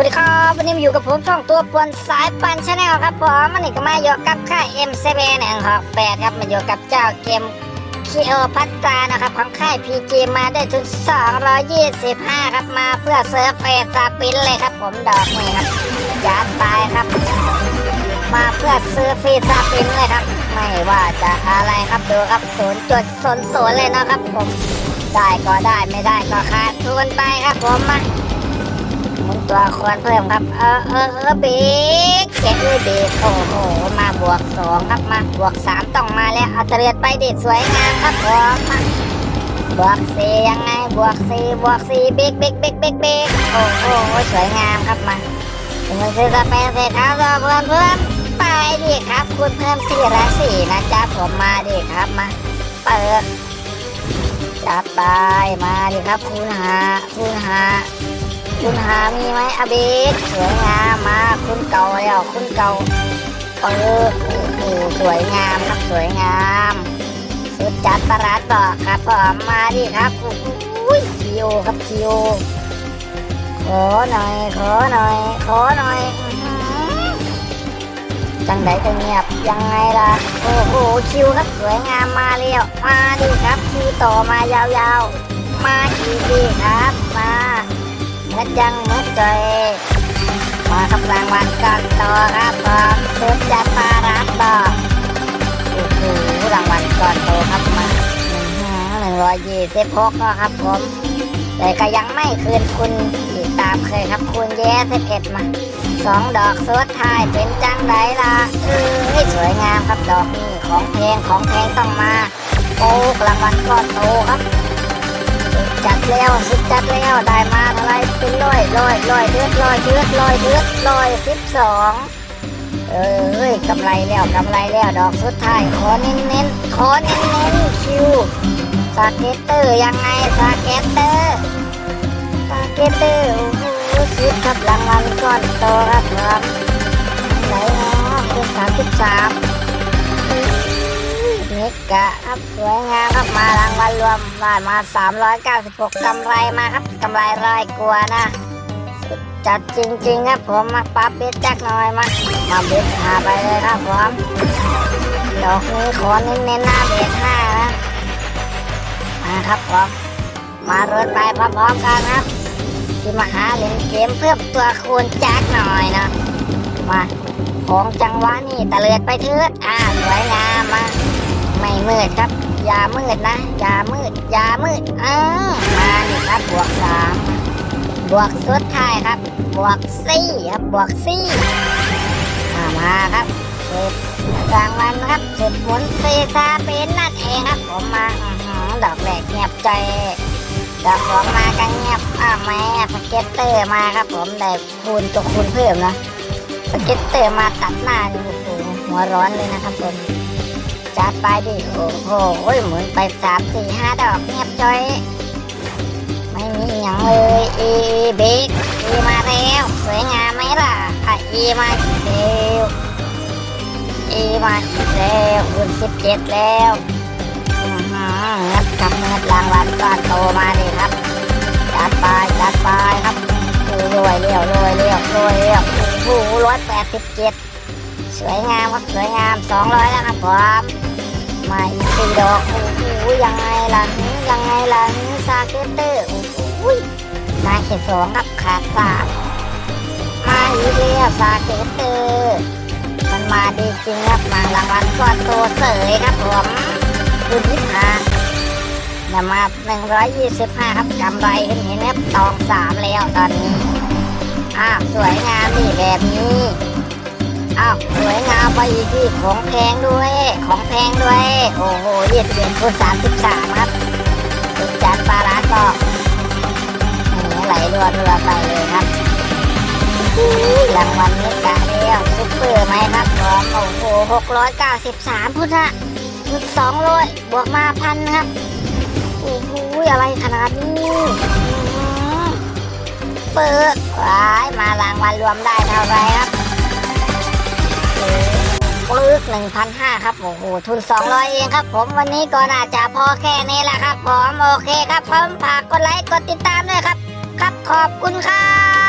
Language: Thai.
วัสดีครับ วันนี้มาอยู่กับผมช่องตัวปวนสายปันชาแนลครับผมวันนี้ก็มาอยู่กับค่าย M7 168ครับมาอยู่กับเจ้าเกมคีโอพัตตานะครับของค่าย PG มาได้ถึง225 ครับมาเพื่อเซิร์ฟเฟสซาปินเลยครับผมดอกนี้ครับยาตายครับ มาเพื่อซื้อฟรีซาปินเลยครับ ไม่ว่าจะอะไรครับดูครับศูนย์จุดศูนย์ศูนย์เลยนะครับผม ได้ก็ได้ไม่ได้ก็ขาดทุนไปครับผมมา มุนตัวควรเพิ่มครับ เออเออเออบิ๊กเจ๊อุ้ยบิ๊กโอ้โหมาบวกสองครับมาบวกสามต้องมาแล้วเอาเตรียดไปดิสวยงามครับผมมาบวกสี่ยังไงบวกสี่บวกสี่บิ๊กบิ๊กบิ๊กบิ๊กบิ๊กโอ้โหสวยงามครับมาถึงมันคือจะเป็นเศรษฐีเราเพื่อนเพื่อนไปดิครับ คุณเพิ่มสี่ละสี่นะจ๊ะผมมาดิครับมาเปิดจัดไปมาดิครับ คุณหาคุณหา คุณหามีไหมอาบิดสวยงามมาคุณเก่าแล้วคุณเก่าเปิดโอ้โหสวยงามครับสวยงามสุดจัดประหลาดต่อครับผมมาดิครับโอ้โหคิวครับคิวขอหน่อยขอหน่อยขอหน่อยจังไดจะเงียบยังไงล่ะโอ้โหคิวครับสวยงามมาเร็วมาดิครับคิวต่อมายาวๆ มาอีกดีครับมา เมื่อจังเมื่อใจมาครับรางวัลกันต่อครับผมสุดจัดปารัดต่อโอ้โหรางวัลก่อนโตครับมาหนึ่งร้อยยี่สิบหกครับผมแต่ก็ยังไม่คืนคุณอีกตามเคยครับคุณแย่สิบเอ็ดมาสองดอกสุดท้ายเป็นจังไดล่ะเอ้ยสวยงามครับดอกนี้ของเพลงของเพลงต้องมาโอ้รางวัลก้อนโตครับ จัดแล้วสุดจัดแล้วได้มาเท่าไรเป็นร้อยร้อยร้อยเดือดร้อยเดือดร้อยเดือดร้อยสิบสองเอ้ยกำไรแล้วกำไรแล้วดอกสุดท้ายขอเน้นเน้นขอเน้นเน้นคิวสเก็ตเตอร์ยังไงสเก็ตเตอร์สเก็ตเตอร์โอ้โหสุดครับรางวัลก้อนโตครับผมไหนเนาะคุณสามสิบสาม นิกกะครับสวยงามครับมารางวัลรวมได้มา 396กำไรมาครับกำไรรายกลัวนะจัดจริงๆครับผมมาปั๊บเบ็ดจักหน่อยมามาเบ็ดหาไปเลยครับผมดอกนี้ขอเน้นๆหน้าเบ็ดห้านะมาครับผมมาเรถไปพร้อมๆกันครับที่มาหาเล่นเกมเพิ่มตัวคูณจักหน่อยนะมาของจังหวะนี่ตะเลิดไปเถิดอ่าสวยงามมา ไม่มืดครับอย่ามืดนะอย่ามืดอย่ามืดเออมานี่ครับบวกสามบวกสุดท้ายครับ บวกสี่ครับบวกสี่มาครับเสิบรางวัลครับสิบหมุนซีซาเป็นนั่นเองครับผมมาอื้อหือดอกแรกเงียบใจดอกสองมาก็เงียบอ่าแม่สเก็ตเตอร์มาครับผมได้คูณตัวคูณเพิ่มนะสเก็ตเตอร์มาตัดหน้านี่โอ้โหหัวร้อนเลยนะครับผม จัดไปดิโอ้โหหมุนไปสามสี่ห้าดอกเงียบจ้อย ไม่มีอย่างเลยอีเบกอีมาแล้วสวยงามไหมล่ะอะอีมาอีกแล้วอีมาอีกแล้วคูณสิบเจ็ดแล้วงิดกับเงิดรางวัลก้อนโตมาดิครับจัดไปจัดไปครับรวยเร็วรวยเร็วรวยเร็วโอ้ร้อยแปดสิบเจ็ดสวยงามครับสวยงามสองร้อยแล้วครับผม มาอีกสี่ดอกโอ้โหยังไงล่ะยังไงล่ะซาเกเตอร์โอ้โหมาแค่สองครับขาดสามมาอีกแล้วซาเกเตอร์มันมาดีจริงครับมารางวัลก้อนโตเสยครับผมดูยี่ห้าเนี่ยมาหนึ่งร้อยยี่สิบห้าครับกำไรเห็นเห็นครับตองสามแล้วตอนนี้อ้าวสวยงามดีแบบนี้ อ้าวสวยงามไปอีกที่ของแพงด้วย ของแพงด้วย โอ้โหยี่สิบเอ็ดคูณสามสิบสามครับสุดจัดปลาร้าก็นี่ไหลรัวรัวไปเลยครับรางวัลนี้กะเรียวซุปเปอร์ไหมครับผมโอ้โหหกร้อยเก้าสิบสามพุทธะจุดสองร้อยบวกมาพันครับโอ้โหอะไรขนาดนี้อื้อหือเปิดว้ายมารางวัลรวมได้เท่าไรครับ ลึก1,500ครับโอ้โหทุน 200 เองครับ ผมวันนี้ก็น่าจะพอแค่นี้แหละครับผมโอเคครับผมฝากกดไลค์กดติดตามด้วยครับ ครับขอบคุณครับ